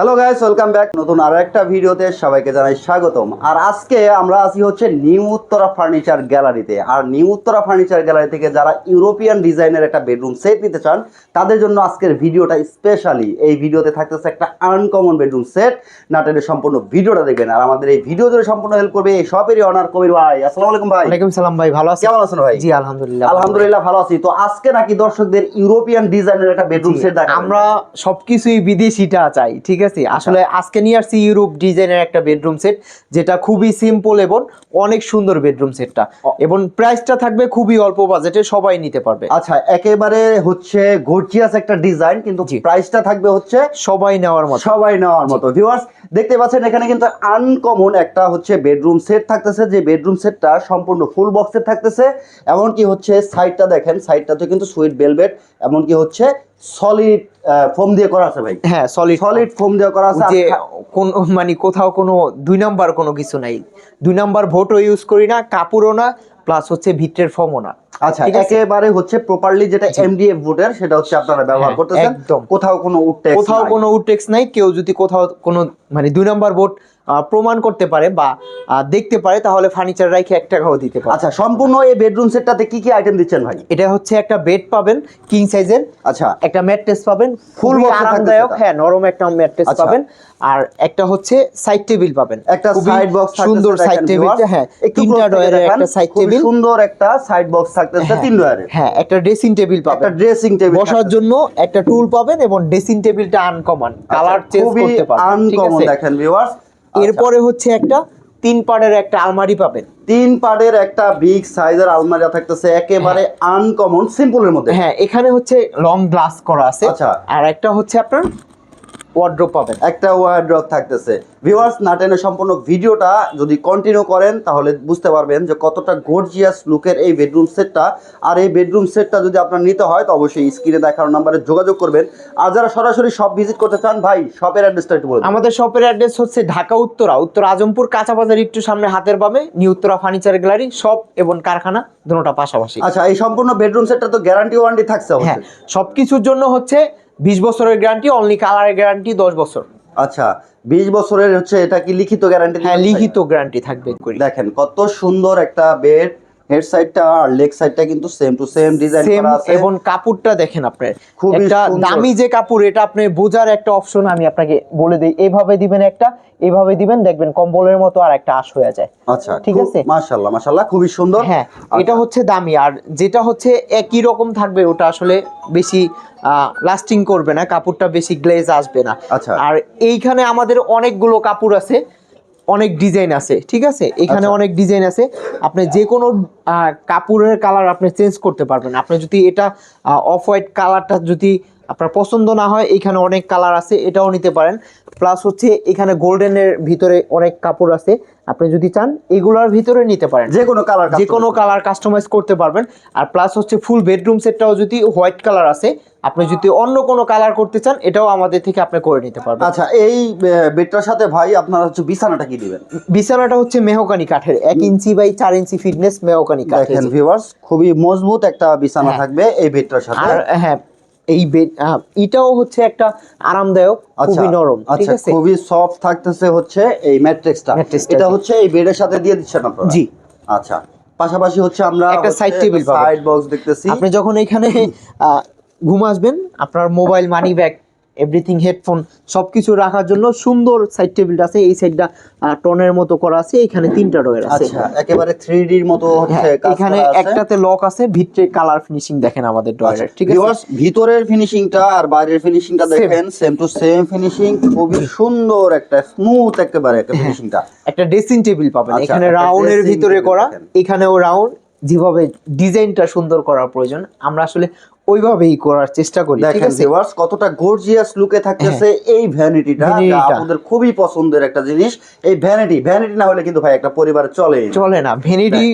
Hello guys welcome back নতুন আরও একটা ভিডিওতে সবাইকে জানাই স্বাগতম। আর আজকে আমরা আছি হচ্ছে নিউ উত্তরা ফার্নিচার গ্যালারিতে। আর নিউ উত্তরা ফার্নিচার গ্যালারি থেকে যারা ইউরোপিয়ান ডিজাইনের একটা বেডরুম সেট নিতে চান তাদের জন্য আজকের ভিডিওটা স্পেশালি এই ভিডিওতে থাকতেছে একটা আনকমন বেডরুম সেট। নাটেনের সম্পূর্ণ ভিডিওটা দেখবেন। আর আমাদের এই ভিডিও জুড়ে সম্পূর্ণ হেল্প করবে এই শপেরই অনার কবির ভাই। আসসালামু আলাইকুম ভাই। ওয়ালাইকুম সালাম ভাই ভালো আছেন? কেমন আছেন ভাই? জি আলহামদুলিল্লাহ। আলহামদুলিল্লাহ ভালো আছি। তো আজকে নাকি দর্শকদের ইউরোপিয়ান ডিজাইনের একটা বেডরুম সেট দেখাবো আমরা সবকিছুই বিদেশিটা চাই ঠিক আছে আসলে আজকে নিয়ে আসছি ইউরোপ ডিজাইনের একটা বেডরুম সেট যেটা খুবই সিম্পল এবং অনেক সুন্দর বেডরুম সেটটা এবং প্রাইসটা থাকবে খুবই অল্প বাজেটে সবাই নিতে পারবে। আচ্ছা একেবারে হচ্ছে গর্জিয়াস একটা ডিজাইন কিন্তু। প্রাইসটা থাকবে হচ্ছে সবাই নেওয়ার মতো। সবাই নেওয়ার মতো। ভিউয়ার্স দেখতে পাচ্ছেন এখানে কিন্তু আনকমন একটা হচ্ছে বেডরুম সেট থাকতেছে যে বেডরুম সেটটা সম্পূর্ণ ফুল বক্সের থাকতেছে। এমনকি হচ্ছে সাইডটা দেখেন সাইডটাতে কিন্তু সুইট বেলভেট এমনকি হচ্ছে সলিড ফোম দিয়ে করা আছে ভাই। হ্যাঁ সলিড সলিড ফোম দিয়ে করা আছে। যে কোন মানে কোথাও কোনো দুই নাম্বার কোনো কিছু নাই। দুই নাম্বার ভোটও ইউজ করি না কাপড়ও না প্লাস হচ্ছে ভিতরের ফর্মও না। আচ্ছা? একেবারে হচ্ছে প্রপারলি যেটা এমডিএফ ভোটের সেটা হচ্ছে আপনারা ব্যবহার হ্যাঁ, করতেছেন। একদম। কোথাও কোনো উঠতে কোথাও কোনো উডটেক্স নাই কেউ যদি কোথাও কোনো মানে দুই নাম্বার বোর্ড প্রমাণ করতে পারে বা দেখতে পারে তাহলে ফার্নিচার রাইখে এক টাকাও দিতে পারে। আচ্ছা সম্পূর্ণ এই বেডরুম সেটটাতে কি কি আইটেম দিচ্ছেন ভাই? এটা হচ্ছে একটা বেড পাবেন কিং সাইজের আচ্ছা। একটা ম্যাট্রেস পাবেন ফুল আরামদায়ক হ্যাঁ নরম একটা ম্যাট্রেস আচ্ছা। পাবেন। আর একটা হচ্ছে সাইড টেবিল পাবেন। একটা সাইড বক্স সুন্দর সাইড টেবিল হ্যাঁ তিনটা ডয়ারের একটা সাইড টেবিল সুন্দর একটা সাইড বক্স থাকতেছে তিন ডয়ারের হ্যাঁ একটা ড্রেসিং টেবিল পাবেন। একটা ড্রেসিং টেবিল বসার জন্য একটা টুল পাবেন এবং ড্রেসিং টেবিলটা আনকমন কালার চেঞ্জ করতে পারবেন আনকমন দেখেন ভিউয়ার্স এরপরে হচ্ছে একটা তিন পাড়ের একটা আলমারি পাবেন। তিন পাড়ের একটা বিগ সাইজের আলমারি থাকতেছে একেবারে আনকমন সিম্পলের মধ্যে। হ্যাঁ এখানে হচ্ছে লং গ্লাস করা আছে। আচ্ছা। আর একটা হচ্ছে আপনার ওয়ার্ড্রোপ পাবেন। একটা ওয়ার্ড্রপ থাকতেছে। ভিউয়ার্স নাটেনের সম্পূর্ণ ভিডিওটা যদি কন্টিনিউ করেন তাহলে বুঝতে পারবেন যে কতটা গর্জিয়াস লুকের এই বেডরুম সেটটা আর এই বেডরুম সেটটা যদি আপনার নিতে হয় তো অবশ্যই স্ক্রিনে দেখানো নাম্বারে যোগাযোগ করবেন। আর যারা সরাসরি সব ভিজিট করতে চান ভাই শপের অ্যাড্রেসটা একটু বলুন আমাদের শপের অ্যাড্রেস হচ্ছে ঢাকা উত্তরা। উত্তর আজমপুর কাঁচা বাজার একটু সামনে হাতের বামে new Uttara furniture gallery shop এবং কারখানা দুটোটা পাশাপাশি। আচ্ছা এই সম্পূর্ণ বেডরুম সেটটা তো গ্যারান্টি ওয়ারেন্টি থাকছে হ্যাঁ অবশ্যই। সবকিছুর জন্য হচ্ছে বিশ বছরের গ্যারান্টি অনলি কালারের গ্যারান্টি দশ বছর। আচ্ছা বিশ বছরের হচ্ছে এটা কি লিখিত গ্যারান্টি হ্যাঁ লিখিত গ্যারান্টি থাকবে। দেখেন কত সুন্দর একটা বেড হেড সাইডটা আর লেগ সাইডটা কিন্তু সেম টু সেম ডিজাইন করা আছে। এবং কাপড়টা দেখেন খুবই একটা দামি যে কাপড় এটা আপনি বোঝার একটা অপশন আমি আপনাকে বলে দিই। এইভাবে দিবেন একটা এইভাবে দিবেন দেখবেন কম্বলের মতো আর একটা আশ হয়ে যায়। আচ্ছা ঠিক আছে? মাশাআল্লাহ মাশাআল্লাহ খুবই সুন্দর। হ্যাঁ এটা হচ্ছে দামি। আর যেটা হচ্ছে একই রকম থাকবে ওটা আসলে বেশি লাস্টিং করবে না কাপড়টা বেশি গ্লেজ আসবে না। আচ্ছা। আর এইখানে আমাদের অনেকগুলো কাপড় আছে অনেক ডিজাইন আছে ঠিক আছে? এখানে আচ্ছা। অনেক ডিজাইন আছে। আপনি যে কোনো কাপড়ের কালার আপনি চেঞ্জ করতে পারবেন। আপনি যদি এটা অফ হোয়াইট কালারটা যদি আপনার পছন্দ না হয় এখানে অনেক কালার আছে এটাও নিতে পারেন। প্লাস হচ্ছে এখানে গোল্ডেনের ভিতরে অনেক কাপড় আছে। আপনি যদি চান এগুলোর ভিতরে নিতে পারেন। যে কোনো কালার যে কোনো কালার কাস্টমাইজ করতে পারবেন। আর প্লাস হচ্ছে ফুল বেডরুম সেটটাও যদি হোয়াইট কালার আছে আপনি যদি অন্য কোনো কালার করতে চান এটাও আমাদের থেকে আপনি করে নিতে পারবেন। আচ্ছা এই বেডটার সাথে ভাই আপনারা হচ্ছে বিছানাটা কি দিবেন? বিছানাটা হচ্ছে মেহকানি কাঠের। এক ইঞ্চি বাই চার ইঞ্চি ফিটনেস মেহকানি কাঠের। দেখেন ভিউয়ার্স খুবই মজবুত একটা বিছানা হ্যাঁ। থাকবে এই বেডটার সাথে। আর হ্যাঁ এই বেড এটাও হচ্ছে একটা আরামদায়ক খুবই নরম ঠিক আচ্ছা আছে? খুবই সফট থাকতেছে হচ্ছে এই ম্যাট্রিক্সটা এটা হচ্ছে এই বেডের সাথে দিয়ে দিচ্ছেন আপনারা? জি। আচ্ছা পাশাপাশি হচ্ছে আমরা একটা side table পাবেন। সাইড বক্স দেখতেছি। আপনি যখন এখানে ঘুম আসবেন আপনার mobile money bag everything headphone সবকিছু রাখার জন্য সুন্দর সাইড টেবিলটা আছে এই সাইডটা টনের মতো করা আছে এখানে তিনটা ডয়ের আছে। আচ্ছা একেবারে 3D র মতো হ্যাঁ, এখানে একটাতে লক আছে ভিতরে কালার ফিনিশিং দেখেন আমাদের আচ্ছা, ডয়ের ঠিক আছে? ভিতরের ফিনিশিংটা আর বাইরের ফিনিশিংটা. দেখেন সেম টু সেম ফিনিশিং খুবই সুন্দর একটা স্মুথ একেবারে একটা ফিনিশিংটা একটা ড্রেসিং টেবিল পাবেন আচ্ছা, এখানে রাউন্ডের ভিতরে করা এখানেও রাউন্ড যেভাবে ডিজাইনটা সুন্দর করার প্রয়োজন আমরা আসলে ওইভাবেই করার চেষ্টা করি ঠিক দেখেন আছে? ভিউয়ার্স কতটা গর্জিয়াস লুকে থাকতেছে এই ভ্যানিটিটা। আপনাদের খুবই পছন্দের একটা জিনিস। এই ভ্যানিটি ভ্যানিটি না হলে কিন্তু ভাই একটা পরিবার চলে চলে না ভ্যানিটি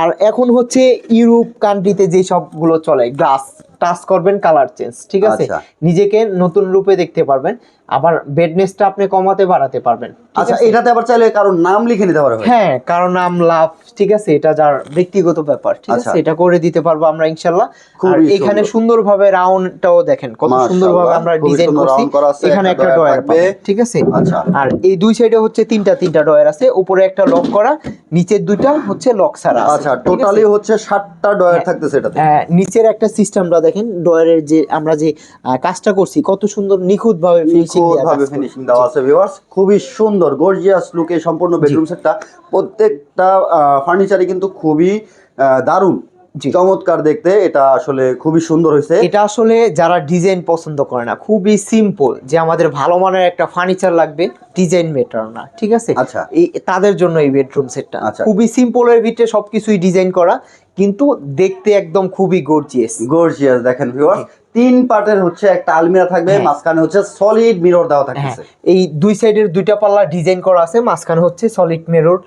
আর এখন হচ্ছে ইউরোপ কান্ট্রিতে যে সবগুলো চলে গ্লাস টাচ করবেন কালার চেঞ্জ ঠিক আছে? আচ্ছা। নিজেকে নতুন রূপে দেখতে পারবেন আবার বেডনেসটা আপনি কমাতে বাড়াতে পারবেন আচ্ছা এটাতে আবার চাইলে কারোর নাম লিখে নিতে পারবে হ্যাঁ কারণ নাম লাভ ঠিক আছে? এটা যার ব্যক্তিগত ব্যাপার ঠিক আচ্ছা। আছে? এটা করে দিতে পারব আমরা ইনশাল্লাহ। আর এখানে সুন্দরভাবে রাউন্ডটাও দেখেন কত সুন্দরভাবে আমরা ডিজাইন করছি। এখানে একটা ডয়ার। পাবেন ঠিক আছে? আচ্ছা। আর এই দুই সাইডে হচ্ছে তিনটা তিনটা ডয়ার আছে উপরে একটা লক করা নিচের দুইটা হচ্ছে লক ছাড়া আচ্ছা টোটালি হচ্ছে সাতটা ডয়ার হ্যাঁ। থাকতেছে এটাতে। আহ, নিচের একটা সিস্টেমটা দেখেন ডয়ারের যে আমরা যে কাজটা করছি কত সুন্দর নিখুঁত ভাবে ফিনিশিং ভাবে ফিনিশিং দেওয়া আছে ভিউয়ার্স খুবই সুন্দর গর্জিয়াস লুকে সম্পূর্ণ বেডরুম সেটটা প্রত্যেকটা ফার্নিচারই কিন্তু খুবই দারুণ। চমৎকার দেখতে এটা আসলে খুবই সুন্দর হয়েছে। এটা আসলে যারা ডিজাইন পছন্দ করে না খুবই সিম্পল যে আমাদের ভালো মানের একটা ফার্নিচার লাগবে ডিজাইন মেটার না ঠিক আছে? আচ্ছা। এই তাদের জন্য এই বেডরুম সেটটা আচ্ছা। খুবই সিম্পলের ভিতরে সবকিছুই ডিজাইন করা। কিন্তু দেখতে একদম খুবই গর্জিয়াস গর্জিয়াস দেখেন ভিউয়ার্স তিন পার্টের হচ্ছে একটা আলমিরা থাকবে হ্যাঁ। মাঝখানে হচ্ছে সলিড মিরর দেওয়া হ্যাঁ। থাকতেছে। এই দুই সাইডের দুইটা পাল্লা ডিজাইন করা আছে মাঝখানে হচ্ছে সলিড মিরর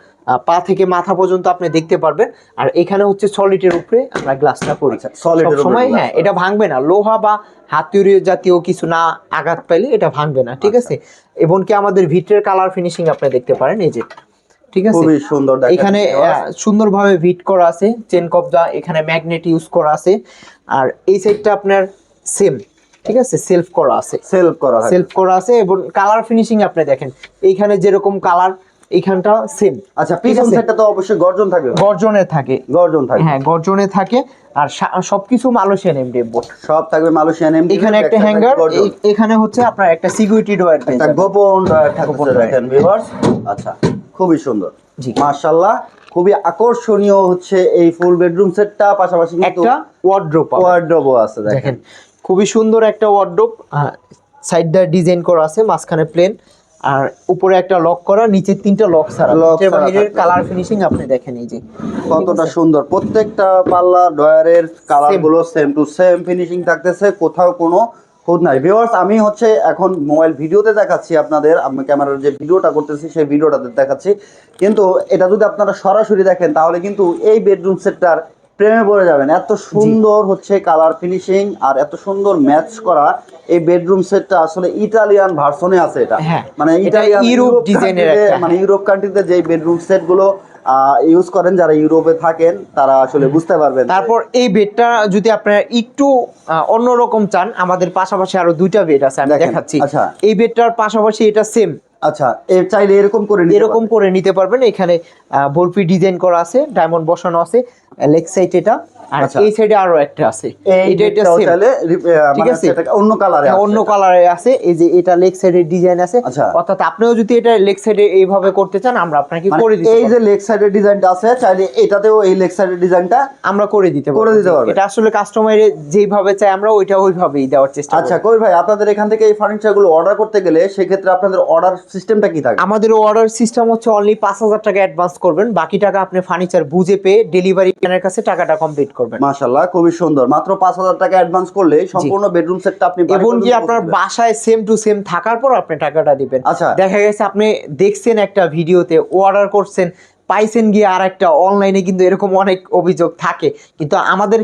পা থেকে মাথা পর্যন্ত আপনি দেখতে পারবেন। আর এখানে হচ্ছে সলিডের উপরে আমরা গ্লাসটা করি এর সময় হ্যাঁ এটা ভাঙবে না। লোহা বা হাতুড়ি জাতীয় কিছু না আঘাত পাইলে এটা ভাঙবে না ঠিক আচ্ছা। আছে? এবং কি আমাদের ভিটের কালার ফিনিশিং আপনি দেখতে পারেন এই যে ঠিক আছে? খুবই সুন্দর এখানে সুন্দরভাবে ভিট করা আছে চেন কবজা এখানে ম্যাগনেট ইউজ করা আছে আর এই সাইডটা আপনার সেম ঠিক আছে? সেলফ করা আছে। সেলফ করা থাকে সেলফ করা আছে এবং কালার ফিনিশিং আপনি দেখেন। এইখানে যেরকম কালার এইখানটা সেম। আচ্ছা পিছন সাইডটা তো অবশ্যই গর্জন থাকবে। গর্জনে থাকে। গর্জন থাকবে হ্যাঁ গর্জনে থাকে। আর সবকিছু মালয়েশিয়ান এমডিএফ বোর্ড। সব থাকবে মালয়েশিয়ান এমডি এখানে একটা হ্যাঙ্গার এখানে হচ্ছে আপনার একটা সিকিউরিটি ডয়ার একটা গোপন ডয়ার ডয়ার। ভিউয়ার্স আচ্ছা। খুবই সুন্দর। জি। মাশাআল্লাহ খুবই আকর্ষণীয় হচ্ছে এই ফুল বেডরুম সেটটা পাশাপাশি একটা ওয়ার্ড্রোপ আছে দেখেন। খুবই সুন্দর একটা ওয়ার্ড্রোপ সাইডটা ডিজাইন করা আছে মাঝখানে প্লেন আর উপরে একটা লক করা নিচে তিনটা লক ছাড়া। বাহিরের থাকবে। কালার ফিনিশিং আপনি দেখেন এই যে। কতটা সুন্দর প্রত্যেকটা পাল্লা ডয়ারের কালারগুলো সেম টু সেম ফিনিশিং থাকতেছে কোথাও কোনো খুদ নাই। ভিউয়ার্স আমি হচ্ছে এখন মোবাইল ভিডিওতে দেখাচ্ছি আপনাদের আমি ক্যামেরার যে ভিডিওটা করতেছি সেই ভিডিওটাতে দেখাচ্ছি। কিন্তু এটা যদি আপনারা সরাসরি দেখেন তাহলে কিন্তু এই বেডরুম সেটটার প্রেমে পড়ে যাবেন। এত সুন্দর হচ্ছে কালার ফিনিশিং আর এত সুন্দর ম্যাচ করা এই বেডরুম সেটটা আসলে ইটালিয়ান ভার্সনে আছে এটা। হ্যাঁ, মানে ইটালিয়ান ইউরোপ ডিজাইনের মানে ইউরোপ কান্ট্রিতে যে বেডরুম সেটগুলো ইউজ করেন যারা ইউরোপে থাকেন তারা আসলে বুঝতে পারবেন তারপর এই বেডটা যদি আপনারা একটু অন্যরকম চান আমাদের পাশাপাশি আরও দুইটা বেড আছে আমি দেখাচ্ছি। আচ্ছা। এই বেডটার পাশাপাশি এটা সেম আচ্ছা এর চাইলে এরকম করে নিতে এরকম। করে নিতে পারবেন। এখানে বরফি ডিজাইন করা আছে ডায়মন্ড বসানো আছে লেগ সাইড এটা। আর আচ্ছা। এই সাইডে আরও একটা আছে। এটা এটা চাইলে ঠিক মানে আছে। অন্য কালারে হ্যাঁ, অন্য কালারে আছে। এই যে এটা লেগ সাইডের ডিজাইন আছে। আচ্ছা। অর্থাৎ আপনিও যদি এটা লেগ সাইডে এইভাবে করতে চান আমরা আপনাকে করে দিতে এই যে লেগ সাইডের ডিজাইনটা আছে চাইলে এটাতেও এই লেগ সাইডের ডিজাইনটা আমরা করে দিতে করে দিতে। এটা আসলে কাস্টমারের যেইভাবে চাই আমরা ওইটা ওইভাবেই দেওয়ার চেষ্টা আচ্ছা কই ভাই আপনাদের এখান থেকে এই ফার্নিচারগুলো অর্ডার করতে গেলে সেক্ষেত্রে আপনাদের অর্ডার সিস্টেমটা কি থাকে? আমাদের অর্ডার সিস্টেম হচ্ছে অনলি পাঁচ হাজার টাকা অ্যাডভান্স করবেন। বাকি টাকা আপনি ফার্নিচার বুঝে পেয়ে ডেলিভারি ম্যানের কাছে টাকাটা কমপ্লিট করবেন খুবই সুন্দর। মাত্র পাঁচ হাজার টাকা অ্যাডভান্স করলে সম্পূর্ণ বেডরুম সেটটা আপনি এবং কি আপনার বাসায় সেম টু সেম থাকার পর আপনি টাকাটা দিবেন। আচ্ছা। দেখা গেছে আপনি দেখছেন একটা ভিডিওতে অর্ডার করছেন পাইছেন গিয়ে আর একটা অনলাইনে কিন্তু এরকম অনেক অভিযোগ থাকে। কিন্তু আমাদের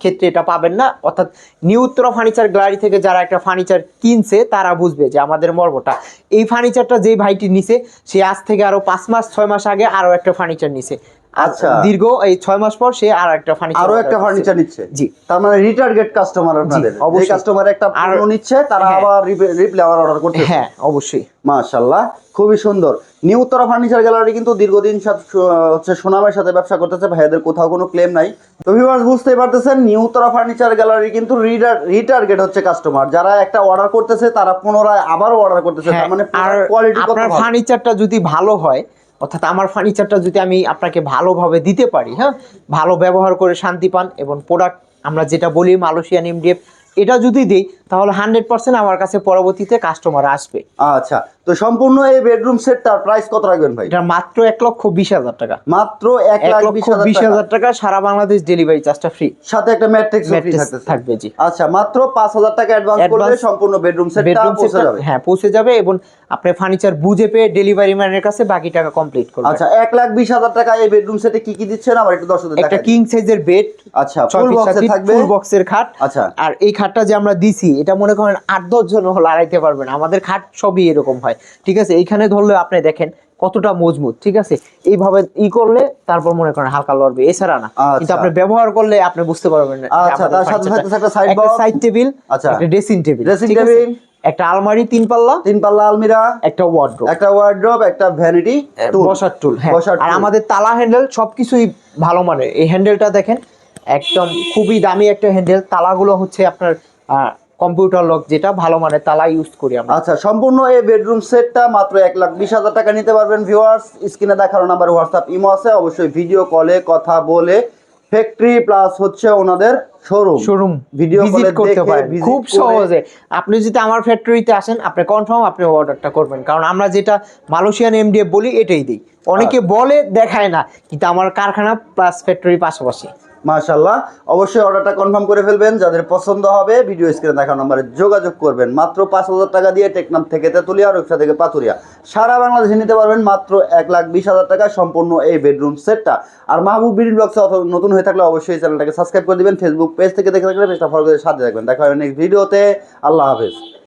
ক্ষেত্রে এটা পাবেন না। অর্থাৎ নিউ উত্তরা ফার্নিচার গ্যালারি থেকে যারা একটা ফার্নিচার কিনছে তারা বুঝবে যে আমাদের মর্মটা। এই ফার্নিচারটা যেই ভাইটি নিছে সে আজ থেকে আরও পাঁচ মাস ছয় মাস আগে আরও একটা ফার্নিচার নিছে। আচ্ছা। দীর্ঘ এই ছয় মাস পর সে আরও একটা ফার্নিচার আরও একটা ফার্নিচার নিচ্ছে। জি। তার মানে রিটার্গেট কাস্টমার আপনাদের। অবশ্যই। কাস্টমার একটা পণ্য নিচ্ছে তারা হ্যাঁ। আবার রিপ্লে আবার অর্ডার করতে হ্যাঁ অবশ্যই। মাশাল্লাহ খুবই সুন্দর। নিউ উত্তরা ফার্নিচার গ্যালারি কিন্তু দীর্ঘদিন সাথে- হচ্ছে সুনামের সাথে ব্যবসা করতেছে ভাইয়াদের কোথাও কোনো ক্লেম নাই। তো ভিউয়ার্স বুঝতেই পারতেছেন নিউ উত্তরা ফার্নিচার গ্যালারি কিন্তু রিটার্গেট হচ্ছে কাস্টমার যারা একটা অর্ডার করতেছে তারা পুনরায় আবারও অর্ডার করতেছে। হ্যাঁ, তার মানে কোয়ালিটি আপনার ফার্নিচারটা যদি ভালো হয় অর্থাৎ আমার ফার্নিচারটা যদি আমি আপনাকে ভালোভাবে দিতে পারি হ্যাঁ? ভালো ব্যবহার করে শান্তি পান এবং প্রোডাক্ট আমরা যেটা বলি মালয়েশিয়ান এমডিএফ এটা যদি দিই তাহলে হান্ড্রেড পার্সেন্ট আমার কাছে পরবর্তীতে কাস্টমার আসবে। আচ্ছা তো সম্পূর্ণ এই বেডরুম সেটটার প্রাইস কত রাখবেন ভাই? এটা মাত্র এক লক্ষ বিশ হাজার টাকা। মাত্র এক লক্ষ বিশ হাজার টাকা। সারা বাংলাদেশ ডেলিভারি চার্জটা ফ্রি সাথে একটা ম্যাট্রিক্স থাকবে জি। আচ্ছা মাত্র পাঁচ হাজার টাকা অ্যাডভান্স করলে সম্পূর্ণ বেডরুম সেটটা বেডরুম পৌঁছে যাবে। হ্যাঁ পৌঁছে যাবে এবং আপনি ফার্নিচার বুঝে পেয়ে ডেলিভারি ম্যানের কাছে বাকি টাকা কমপ্লিট করবেন। আচ্ছা এক লাখ বিশ হাজার টাকা এই বেডরুম সেটে কি কি দিচ্ছেন? আমার একটু দর্শকদের একটা কিং সাইজের বেড আচ্ছা ফুল বক্সে থাকবে। ফুল বক্সের খাট। আচ্ছা। আর এই খাটটা যে আমরা দিছি এটা মনে করেন আট দশ জন লড়াইতে পারবেন আমাদের খাট সবই এরকম হয়। ঠিক আছে? এইখানে ধরলে আপনি দেখেন কতটা মজবুত ঠিক আছে? এইভাবে ই করলে তারপর মনে করেন হালকা লড়বে। এছাড়া না কিন্তু আচ্ছা। আপনি ব্যবহার করলে আপনি বুঝতে পারবেন না আচ্ছা, তার সাথে furniture-টা- একটা সাইড টেবিল আচ্ছা। একটা ড্রেসিং টেবিল? একটা আলমারি তিন পাল্লা তিন পাল্লা আলমিরা। একটা ওয়ার্ড্রোব একটা ওয়ার্ড্রপ একটা ভ্যানিটি বসার টুল হ্যাঁ। আর আমাদের তালা হ্যান্ডেল সবকিছুই ভালো মানে এই হ্যান্ডেলটা দেখেন একদম খুবই দামি একটা হ্যান্ডেল তালাগুলো হচ্ছে আপনার কম্পিউটার লক যেটা ভালো মানের তালা ইউজ করি আমরা। আচ্ছা সম্পূর্ণ এই বেডরুম সেটটা মাত্র এক লাখ বিশ হাজার টাকা নিতে পারবেন ভিউয়ার্স স্ক্রিনে দেখানো নাম্বার হোয়াটসঅ্যাপ ইমো আছে অবশ্যই ভিডিও কলে কথা বলে ফ্যাক্টরি প্লাস হচ্ছে ওনাদের শোরুম শোরুম ভিডিও ভিজিট কলে করতে পারেন। খুব সহজে। আপনি যদি আমার ফ্যাক্টরিতে আসেন আপনি কনফার্ম আপনি অর্ডারটা করবেন। কারণ আমরা যেটা মালয়েশিয়ান এমডিএফ বলি এটাই দিই। অনেকে বলে দেখায় না। কিন্তু আমার কারখানা প্লাস ফ্যাক্টরি পাশাপাশি। মাশাল্লাহ অবশ্যই অর্ডারটা কনফার্ম করে ফেলবেন। যাদের পছন্দ হবে ভিডিও স্ক্রিনে দেখানো নম্বরে যোগাযোগ করবেন। মাত্র পাঁচ হাজার টাকা দিয়ে টেকনাম থেকে তেতুলিয়া, রূপসা থেকে পাতুরিয়া। সারা বাংলাদেশে নিতে পারবেন মাত্র এক লাখ বিশ হাজার টাকা সম্পূর্ণ এই বেডরুম সেটটা আর মাহবুব বিডি ব্লগসে নতুন হয়ে থাকলে অবশ্যই চ্যানেলটাকে সাবস্ক্রাইব করে দেবেন। ফেসবুক পেজ থেকে দেখে থাকলে পেজটা ফলো করে সাথে থাকবেন। দেখা হবে নেক্সট ভিডিওতে আল্লাহ হাফেজ।